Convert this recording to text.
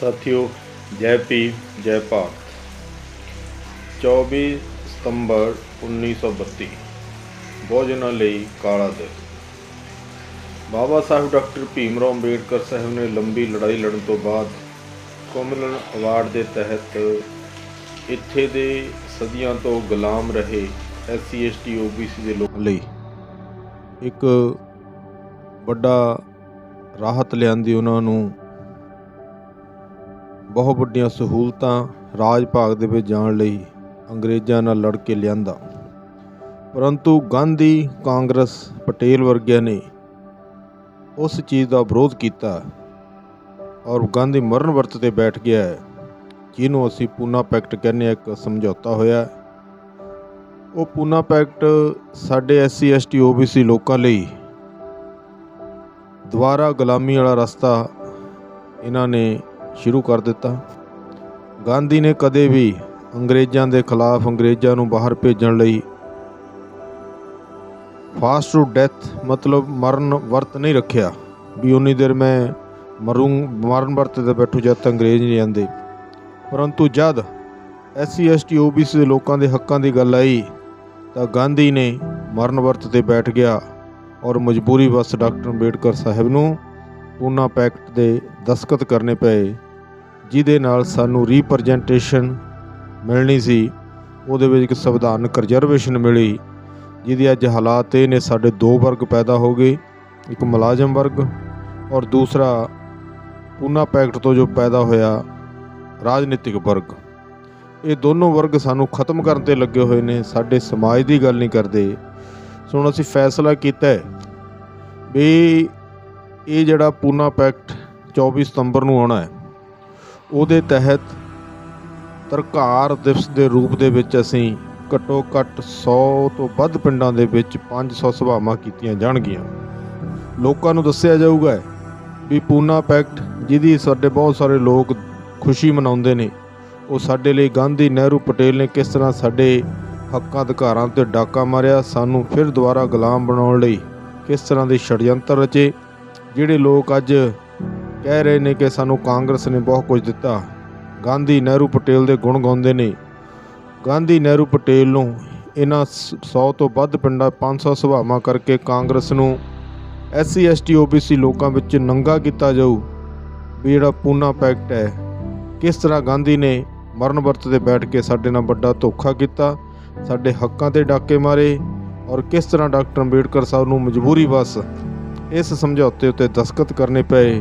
ਸਾਥੀਓ, ਜੈ ਭੀਮ, ਜੈ ਭਾਰਤ। 24 ਸਤੰਬਰ 1932 ਬਹੁਜਨਾਂ ਲਈ ਕਾਲਾ ਦਿਨ। ਬਾਬਾ ਸਾਹਿਬ ਡਾਕਟਰ ਭੀਮ ਰਾਓ ਅੰਬੇਡਕਰ ਸਾਹਿਬ ਨੇ ਲੰਬੀ ਲੜਾਈ ਲੜਨ ਤੋਂ ਬਾਅਦ ਕੋਮਲਨ ਅਵਾਰਡ ਦੇ ਤਹਿਤ ਇੱਥੇ ਦੇ ਸਦੀਆਂ ਤੋਂ ਗੁਲਾਮ ਰਹੇ ਐਸਸੀ ਐਸਟੀ ਓਬੀਸੀ ਦੇ ਲੋਕਾਂ ਲਈ ਇੱਕ ਵੱਡਾ ਰਾਹਤ ਲਿਆਂਦੀ ਉਹਨਾਂ ਨੂੰ ਬਹੁਤ ਵੱਡੀਆਂ ਸਹੂਲਤਾਂ ਰਾਜ ਭਾਗ ਦੇ ਵਿੱਚ ਜਾਣ ਲਈ ਅੰਗਰੇਜ਼ਾਂ ਨਾਲ ਲੜ ਕੇ ਲਿਆਂਦਾ। ਪਰੰਤੂ ਗਾਂਧੀ ਕਾਂਗਰਸ ਪਟੇਲ ਵਰਗਿਆਂ ਨੇ ਉਸ ਚੀਜ਼ ਦਾ ਵਿਰੋਧ ਕੀਤਾ ਔਰ ਗਾਂਧੀ ਮਰਨ ਵਰਤ ਤੇ ਬੈਠ ਗਿਆ ਹੈ, ਜਿਹਨੂੰ ਅਸੀਂ ਪੂਨਾ ਪੈਕਟ ਕਹਿੰਦੇ ਹਾਂ, ਇੱਕ ਸਮਝੌਤਾ ਹੋਇਆ ਉਹ ਪੂਨਾ ਪੈਕਟ ਸਾਡੇ ਐਸਸੀ, ਐਸਟੀ, ਓਬੀਸੀ ਲੋਕਾਂ ਲਈ ਦੁਬਾਰਾ ਗੁਲਾਮੀ ਵਾਲਾ ਰਸਤਾ ਇਹਨਾਂ ਨੇ ਸ਼ੁਰੂ ਕਰ ਦਿੱਤਾ। ਗਾਂਧੀ ਨੇ ਕਦੇ ਵੀ ਅੰਗਰੇਜ਼ਾਂ ਦੇ ਖਿਲਾਫ ਅੰਗਰੇਜ਼ਾਂ ਨੂੰ ਬਾਹਰ ਭੇਜਣ ਲਈ ਫਾਸਟ ਟੂ ਡੈਥ ਮਤਲਬ ਮਰਨ ਵਰਤ ਨਹੀਂ ਰੱਖਿਆ। ਵੀ ਉਨੀ ਦੇਰ ਮੈਂ ਮਰੂੰ, ਮਰਨ ਵਰਤ ਤੇ ਬੈਠੂ ਜਦ ਤੱਕ ਅੰਗਰੇਜ਼ ਨਹੀਂ ਆਉਂਦੇ। ਪਰੰਤੂ ਜਦ ਐਸਸੀ ਐਸਟੀ ਓਬੀਸੀ ਦੇ ਲੋਕਾਂ ਦੇ ਹੱਕਾਂ ਦੀ ਗੱਲ ਆਈ, ਤਾਂ ਗਾਂਧੀ ਨੇ ਮਰਨ ਵਰਤ ਤੇ ਬੈਠ ਗਿਆ ਔਰ ਮਜਬੂਰੀ ਵਸ ਡਾਕਟਰ ਅੰਬੇਡਕਰ ਸਾਹਿਬ ਨੂੰ ਪੂਨਾ ਪੈਕਟ ਦੇ ਦਸਖਤ ਕਰਨੇ ਪਏ, ਜਿਹਦੇ ਨਾਲ ਸਾਨੂੰ ਰੀਪ੍ਰੈਜੈਂਟੇਸ਼ਨ ਮਿਲਣੀ ਸੀ। ਉਹਦੇ ਵਿੱਚ ਇੱਕ ਸੰਵਿਧਾਨਕ ਰਿਜ਼ਰਵੇਸ਼ਨ ਮਿਲੀ, ਜਿਹਦੇ ਅੱਜ ਹਾਲਾਤ ਇਹ ਨੇ, ਸਾਡੇ ਦੋ ਵਰਗ ਪੈਦਾ ਹੋ ਗਏ, ਇੱਕ ਮੁਲਾਜ਼ਮ ਵਰਗ ਔਰ ਦੂਸਰਾ ਪੂਨਾ ਪੈਕਟ ਤੋਂ ਜੋ ਪੈਦਾ ਹੋਇਆ ਰਾਜਨੀਤਿਕ ਵਰਗ। ਇਹ ਦੋਨੋਂ ਵਰਗ ਸਾਨੂੰ ਖਤਮ ਕਰਨ ਤੇ ਲੱਗੇ ਹੋਏ ਨੇ, ਸਾਡੇ ਸਮਾਜ ਦੀ ਗੱਲ ਨਹੀਂ ਕਰਦੇ। ਸੋ ਹੁਣ ਅਸੀਂ ਫੈਸਲਾ ਕੀਤਾ ਹੈ ਵੀ ਇਹ ਜਿਹੜਾ ਪੂਨਾ ਪੈਕਟ 24 ਸਤੰਬਰ ਨੂੰ ਆਉਣਾ ਹੈ, ਉਹਦੇ ਤਹਿਤ ਤਰਕਾਰ ਦਿਵਸ ਦੇ ਰੂਪ ਦੇ ਵਿੱਚ ਅਸੀਂ ਘੱਟੋ ਘੱਟ 100 ਤੋਂ ਵੱਧ ਪਿੰਡਾਂ ਦੇ ਵਿੱਚ 500 ਸਭਾਵਾਂ ਕੀਤੀਆਂ ਜਾਣਗੀਆਂ। ਲੋਕਾਂ ਨੂੰ ਦੱਸਿਆ ਜਾਊਗਾ ਵੀ ਪੂਨਾ ਪੈਕਟ ਜਿਹਦੀ ਸਾਡੇ ਬਹੁਤ ਸਾਰੇ ਲੋਕ ਖੁਸ਼ੀ ਮਨਾਉਂਦੇ ਨੇ, ਉਹ ਸਾਡੇ ਲਈ ਗਾਂਧੀ ਨਹਿਰੂ ਪਟੇਲ ਨੇ ਕਿਸ ਤਰ੍ਹਾਂ ਸਾਡੇ ਹੱਕਾਂ ਅਧਿਕਾਰਾਂ ਤੇ ਡਾਕਾ ਮਾਰਿਆ, ਸਾਨੂੰ ਫਿਰ ਦੁਬਾਰਾ ਗੁਲਾਮ ਬਣਾਉਣ ਲਈ ਕਿਸ ਤਰ੍ਹਾਂ ਦੇ ਛੜਯੰਤਰ ਰਚੇ ਜਿਹੜੇ ਲੋਕ ਅੱਜ ਕਹਿ ਰਹੇ ਨੇ ਕਿ ਸਾਨੂੰ ਕਾਂਗਰਸ ਨੇ ਬਹੁਤ ਕੁਝ ਦਿੱਤਾ। ਗਾਂਧੀ ਨਹਿਰੂ ਪਟੇਲ ਦੇ ਗੁਣ ਗਾਉਂਦੇ ਨੇ। ਗਾਂਧੀ ਨਹਿਰੂ ਪਟੇਲ ਨੂੰ ਇਹਨਾਂ 100 ਤੋਂ ਵੱਧ ਪਿੰਡਾਂ 500 ਸਭਾਵਾਂ ਕਰਕੇ ਕਾਂਗਰਸ ਨੂੰ ਐਸਸੀ, ਐਸਟੀ, ਓਬੀਸੀ ਲੋਕਾਂ ਵਿੱਚ ਨੰਗਾ ਕੀਤਾ ਜਾਊ। ਵੀ ਜਿਹੜਾ ਪੂਨਾ ਪੈਕਟ ਹੈ, ਕਿਸ ਤਰ੍ਹਾਂ ਗਾਂਧੀ ਨੇ ਮਰਨ ਵਰਤ ਤੇ ਬੈਠ ਕੇ ਸਾਡੇ ਨਾਲ ਵੱਡਾ ਧੋਖਾ ਕੀਤਾ, ਸਾਡੇ ਹੱਕਾਂ ਤੇ ਡਾਕੇ ਮਾਰੇ ਔਰ ਕਿਸ ਤਰ੍ਹਾਂ ਡਾਕਟਰ ਅੰਬੇਡਕਰ ਸਾਹਿਬ ਨੂੰ ਮਜਬੂਰੀ ਬਸ ਇਸ ਸਮਝੌਤੇ ਉੱਤੇ ਦਸਖਤ ਕਰਨੇ ਪਏ।